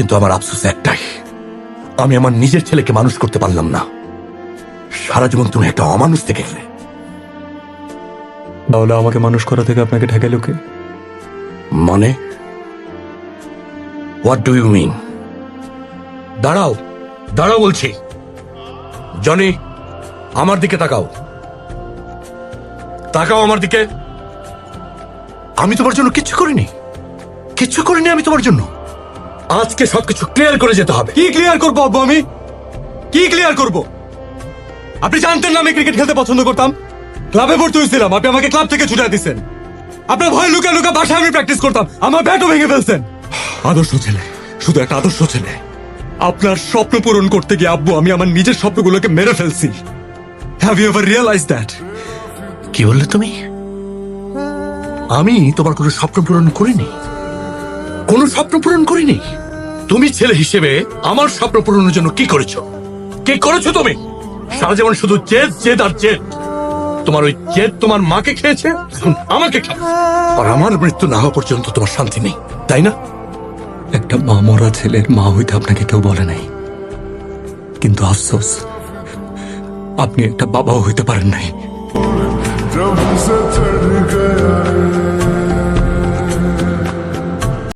কিন্তু আমার আফসোস একটাই। আমি আমার নিজের ছেলেকে মানুষ করতে পারলাম না। সারা জীবন তুমি একটা অমানুষ থেকে গেলে। তাহলে আমাকে মানুষ করা থেকে আপনাকে ঠেকাইল কে? মানে? হোয়াট ডু ইউ মিন দাঁড়াও দাঁড়াও বলছি। জনি আমার দিকে তাকাও। তাকাও আমার দিকে। আমি তোমার জন্য কিচ্ছু করিনি। কিচ্ছু করিনি আমি তোমার জন্য। আজকে সবকিছু ক্লিয়ার করে যেতে হবে। কি ক্লিয়ার করব আব্বু আমি? কি ক্লিয়ার করব? আপনি জানতেন না আমি ক্রিকেট খেলতে পছন্দ করতাম। ক্লাবে ভর্তি হয়েছিলাম, আপনি আমাকে ক্লাব থেকে ছুটে দিচ্ছেন আপনার ভয় লুকা লুকা বাসায় আমি প্র্যাকটিস করতাম, আমার ব্যাটও ভেঙে ফেলছেন। আদর্শ ছেলে, শুধু একটা আদর্শ ছেলে। আপনার স্বপ্ন পূরণ করতে গিয়ে আব্বু, আমি আমার নিজের স্বপ্নগুলোকে মেরে ফেলছি। Have you ever realise that কি বললে তুমি? আমি তোমার কোনো স্বপ্ন পূরণ করিনি। কোনো স্বপ্ন পূরণ করিনি? তুমি ছেলে হিসেবে আমার স্বপ্ন পূরণের জন্য কি করেছ? কি করেছ তুমি? সারা জীবন শুধু জেদ জেদ আর জেদ। তোমার ওই জেদ তোমার মাকে খেয়েছে আমাকে আর আমার মৃত্যু না হওয়া পর্যন্ত তোমার শান্তি নেই তাই না? একটা মা মরা ছেলের মা হইতে আপনাকে কেউ বলে নাই। কিন্তু আফসোস আপনি একটা বাবাও হইতে পারেন নাই। প্রভু